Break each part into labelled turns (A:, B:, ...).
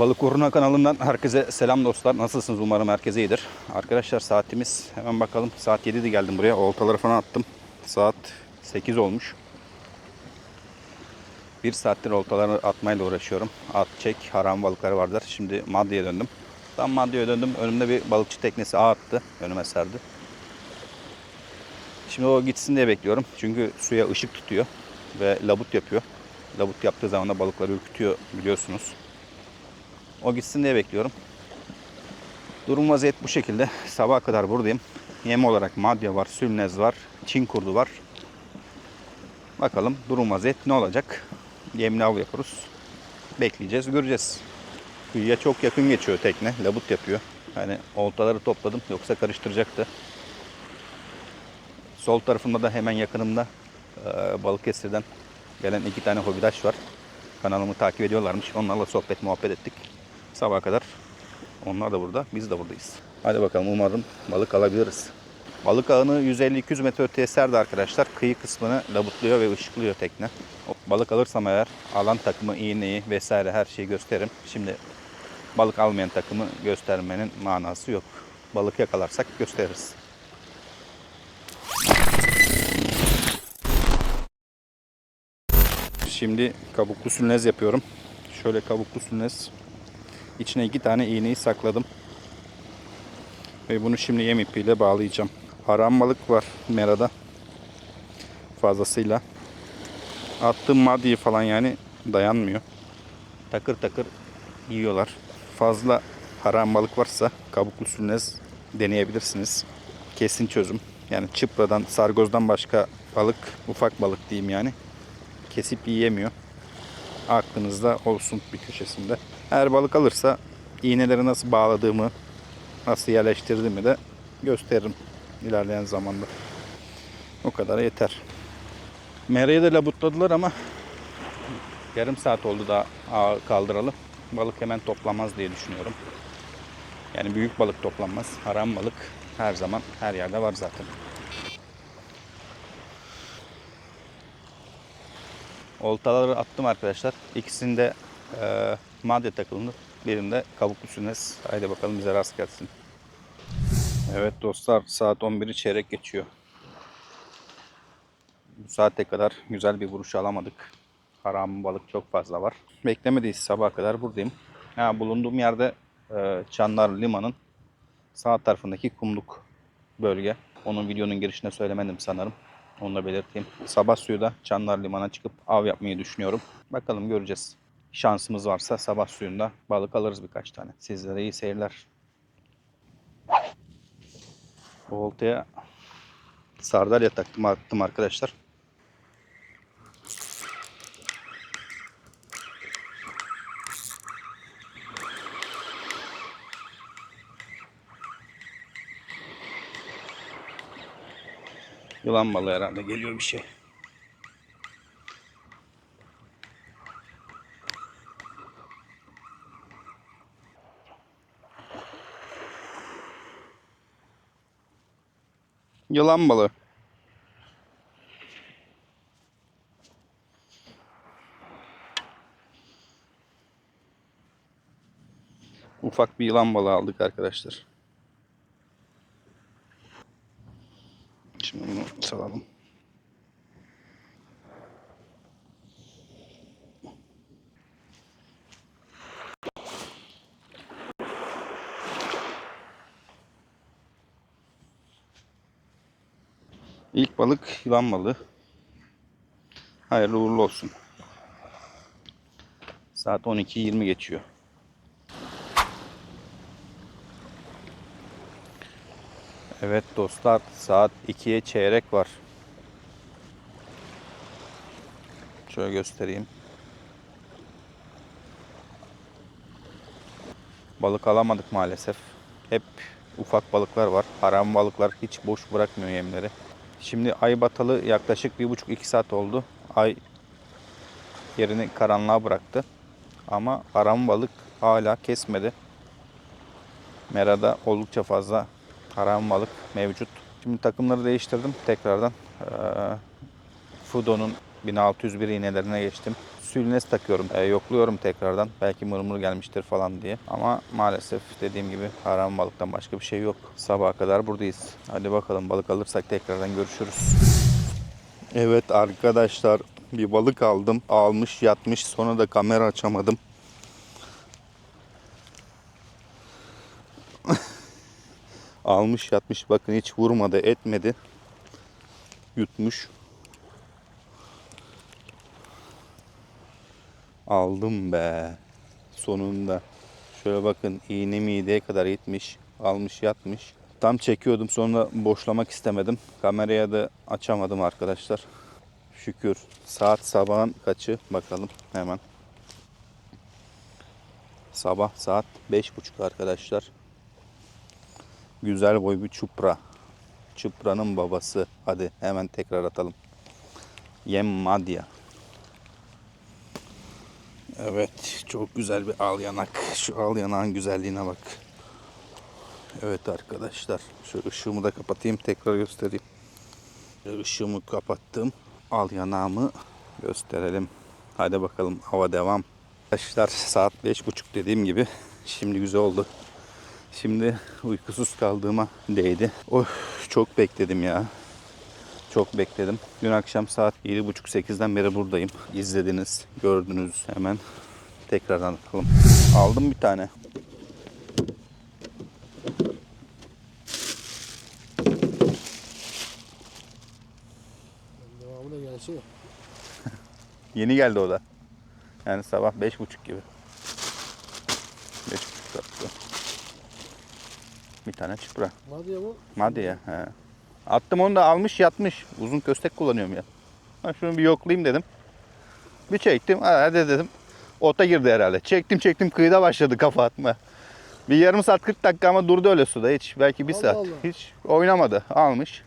A: Balık Uğruna kanalından herkese selam dostlar. Nasılsınız? Umarım herkese iyidir. Arkadaşlar saatimiz hemen bakalım. Saat 7'de geldim buraya. Oltaları falan attım. Saat 8 olmuş. Bir saattir oltaları atmayla uğraşıyorum. At, çek, haram balıkları vardır. Şimdi maddeye döndüm. Tam maddeye döndüm. Önümde bir balıkçı teknesi ağ attı. Önüme serdi. Şimdi o gitsin diye bekliyorum. Çünkü suya ışık tutuyor. Ve labut yapıyor. Labut yaptığı zaman da balıkları ürkütüyor biliyorsunuz. O gitsin diye bekliyorum. Durum vaziyet bu şekilde. Sabaha kadar buradayım. Yem olarak madya var, sülnez var, çin kurdu var. Bakalım durum vaziyet ne olacak? Yemli av yapıyoruz. Bekleyeceğiz, göreceğiz. Kıyıya çok yakın geçiyor tekne. Labut yapıyor. Yani oltaları topladım yoksa karıştıracaktı. Sol tarafımda da hemen yakınımda e, Balıkesir'den gelen iki tane hobidaş var. Kanalımı takip ediyorlarmış. Onlarla sohbet muhabbet ettik. Sabaha kadar onlar da burada, biz de buradayız. Hadi bakalım umarım balık alabiliriz. Balık ağını 150-200 metre öteye serdi arkadaşlar. Kıyı kısmını labutluyor ve ışıklıyor tekne. Balık alırsam eğer alan takımı, iğneyi vesaire her şeyi gösteririm. Şimdi balık almayan takımı göstermenin manası yok. Balık yakalarsak gösteririz. Şimdi kabuklu sülnez yapıyorum. Şöyle kabuklu sülnez. İçine iki tane iğneyi sakladım. Ve bunu şimdi yem ipiyle bağlayacağım. Haram balık var merada. Fazlasıyla. Attığım maddeyi falan yani dayanmıyor. Takır takır yiyorlar. Fazla haram balık varsa kabuklu sülnez deneyebilirsiniz. Kesin çözüm. Yani çıpradan, sargozdan başka balık, ufak balık diyeyim yani. Kesip yiyemiyor. Aklınızda olsun bir köşesinde. Eğer balık alırsa iğneleri nasıl bağladığımı, nasıl yerleştirdiğimi de gösteririm ilerleyen zamanda. O kadar yeter. Merayı da labutladılar ama yarım saat oldu daha ağı kaldıralı. Balık hemen toplamaz diye düşünüyorum. Yani büyük balık toplanmaz. Haram balık her zaman her yerde var zaten. Oltaları attım arkadaşlar. İkisinde e, madde takıldı. Birinde kabuklu sünnes. Haydi bakalım bize rast gelsin. Evet dostlar saat 11'i çeyrek geçiyor. Bu saate kadar güzel bir vuruş alamadık. Haram balık çok fazla var. Beklemedeyiz sabaha kadar buradayım. Ha, bulunduğum yerde e, Çanlar Liman'ın sağ tarafındaki kumluk bölge. Onun videonun girişinde söylemedim sanırım. Onu da belirteyim. Sabah suyu da Çanlar Liman'a çıkıp av yapmayı düşünüyorum. Bakalım göreceğiz. Şansımız varsa sabah suyunda balık alırız birkaç tane. Sizlere iyi seyirler. Bu oltaya sardalya taktım attım arkadaşlar. Yılan balığı herhalde geliyor bir şey. Yılan balığı. Ufak bir yılan balığı aldık arkadaşlar. Şimdi bunu salalım. İlk balık yılan balığı. Hayırlı uğurlu olsun. Saat 12.20 geçiyor. Evet dostlar saat 2'ye çeyrek var. Şöyle göstereyim. Balık alamadık maalesef. Hep ufak balıklar var. Haram balıklar hiç boş bırakmıyor yemleri. Şimdi ay batalı yaklaşık 1,5-2 saat oldu. Ay yerini karanlığa bıraktı. Ama haram balık hala kesmedi. Merada oldukça fazla haram balık mevcut. Şimdi takımları değiştirdim tekrardan. Ee, Fudo'nun 1601 iğnelerine geçtim. Sülnes takıyorum. E, yokluyorum tekrardan. Belki mırmır gelmiştir falan diye. Ama maalesef dediğim gibi haram balıktan başka bir şey yok. Sabaha kadar buradayız. Hadi bakalım balık alırsak tekrardan görüşürüz. Evet arkadaşlar bir balık aldım. Almış yatmış sonra da kamera açamadım. Almış yatmış bakın hiç vurmadı etmedi. Yutmuş. Aldım be. Sonunda. Şöyle bakın iğne mideye kadar gitmiş. Almış yatmış. Tam çekiyordum sonra boşlamak istemedim. Kameraya da açamadım arkadaşlar. Şükür. Saat sabahın kaçı bakalım hemen. Sabah saat 5.30 arkadaşlar. Güzel boy bir çupra. Çupra'nın babası. Hadi hemen tekrar atalım. Yem madya. Evet, çok güzel bir al yanak. Şu al yanağın güzelliğine bak. Evet arkadaşlar, şu ışığımı da kapatayım, tekrar göstereyim. Işığımı kapattım. Al yanağımı gösterelim. Hadi bakalım, hava devam. Arkadaşlar saat beş buçuk dediğim gibi. Şimdi güzel oldu. Şimdi uykusuz kaldığıma değdi. Of, çok bekledim ya. Çok bekledim. Dün akşam saat 7.30-8'den beri buradayım. İzlediniz, gördünüz hemen. Tekrardan bakalım. Aldım bir tane.
B: Devamı da gelsin.
A: Yeni geldi o da. Yani sabah 5.30 gibi. 5.30 saat. Bir tane çıpra.
B: Hadi ya bu.
A: Hadi ya. He. Attım onu da almış yatmış. Uzun köstek kullanıyorum ya. Ha, şunu bir yoklayayım dedim. Bir çektim. ha, Hadi dedim. Ota girdi herhalde. Çektim çektim kıyıda başladı kafa atma. Bir yarım saat 40 dakika ama durdu öyle suda hiç. Belki bir
B: Allah
A: saat.
B: Allah.
A: Hiç oynamadı. Almış.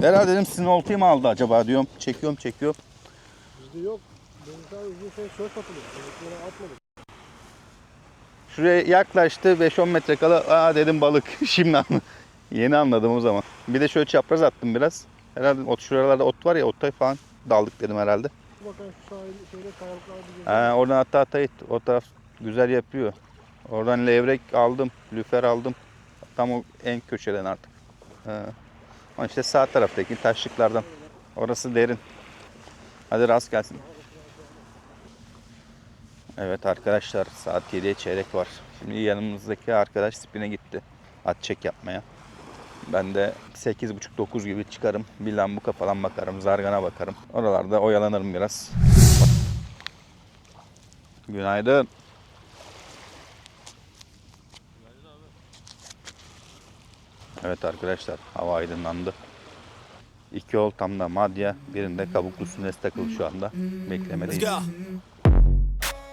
A: Herhalde dedim sizin oltayı mı aldı acaba diyorum. Çekiyorum çekiyorum.
B: Bizde yok. Sadece uzun şey şort atılıyor. Atmadık.
A: Şuraya yaklaştı 5-10 metre kala aa dedim balık. Şimdi anladım. Yeni anladım o zaman. Bir de şöyle çapraz attım biraz. Herhalde ot şuralarda ot var ya otta falan daldık dedim herhalde.
B: Bakalım şu sahil
A: oradan hatta hatta. O taraf güzel yapıyor. Oradan levrek aldım, lüfer aldım. Tam o en köşeden artık. Ha. Ama işte sağ taraftaki taşlıklardan. Orası derin. Hadi rast gelsin. Evet arkadaşlar saat 7'ye çeyrek var. Şimdi yanımızdaki arkadaş spine gitti. At çek yapmaya. Ben de 8.30-9 gibi çıkarım. Bir lambuka falan bakarım. Zargana bakarım. Oralarda oyalanırım biraz. Günaydın. Evet arkadaşlar hava aydınlandı. İki oltamda madya, birinde kabuklu sünes takılı şu anda. Beklemedeyiz.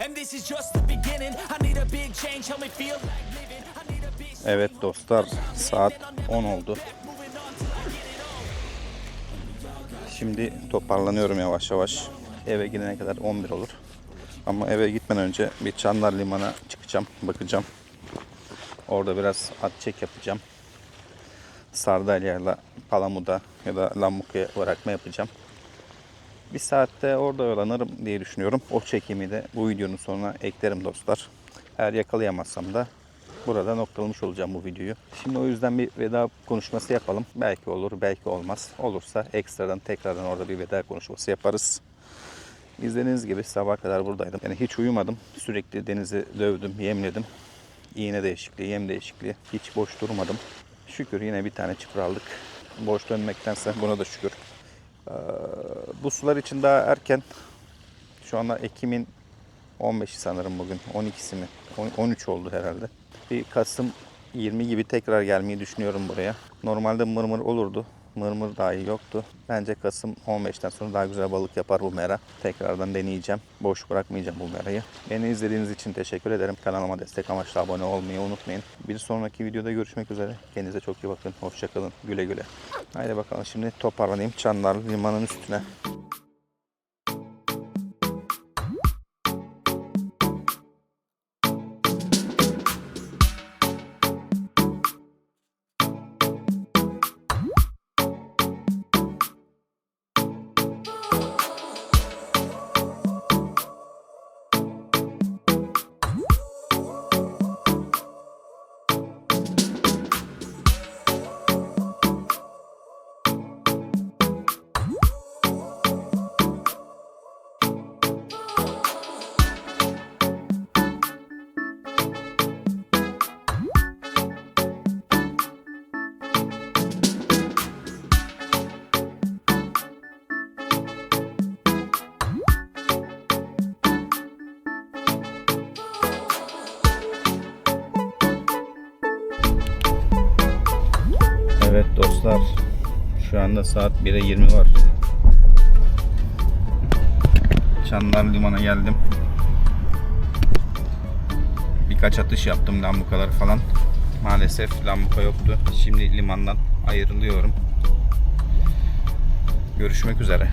C: and this is just the beginning. I need a big change, help me feel like living. I need a big
A: Evet dostlar saat 10 oldu. Şimdi toparlanıyorum yavaş yavaş. Eve gidene kadar 11 olur. Ama eve gitmeden önce bir Çanlar Liman'a çıkacağım, bakacağım. Orada biraz at çek yapacağım. Sardalya'yla Palamut'a ya da Lamuka'ya bırakma yapacağım. Bir saatte orada oyalanırım diye düşünüyorum. O çekimi de bu videonun sonuna eklerim dostlar. Eğer yakalayamazsam da burada noktalamış olacağım bu videoyu. Şimdi o yüzden bir veda konuşması yapalım. Belki olur, belki olmaz. Olursa ekstradan tekrardan orada bir veda konuşması yaparız. İzlediğiniz gibi sabah kadar buradaydım. Yani hiç uyumadım. Sürekli denizi dövdüm, yemledim. İğne değişikliği, yem değişikliği. Hiç boş durmadım. Şükür yine bir tane çıpır aldık. Boş dönmektense buna da şükür. Ee, bu sular için daha erken. Şu anda Ekim'in 15'i sanırım bugün. 12'si mi? On- 13 oldu herhalde. Bir Kasım 20 gibi tekrar gelmeyi düşünüyorum buraya. Normalde mırmır olurdu. Mırmır dahi yoktu. Bence Kasım 15'ten sonra daha güzel balık yapar bu mera. Tekrardan deneyeceğim. Boş bırakmayacağım bu merayı. Beni izlediğiniz için teşekkür ederim. Kanalıma destek amaçlı abone olmayı unutmayın. Bir sonraki videoda görüşmek üzere. Kendinize çok iyi bakın. Hoşçakalın. Güle güle. Haydi bakalım şimdi toparlanayım. Çandarlı limanın üstüne. Anda saat 1'e 20 var. Çanlar limana geldim. Birkaç atış yaptım lambukalar falan. Maalesef lambuka yoktu. Şimdi limandan ayrılıyorum. Görüşmek üzere.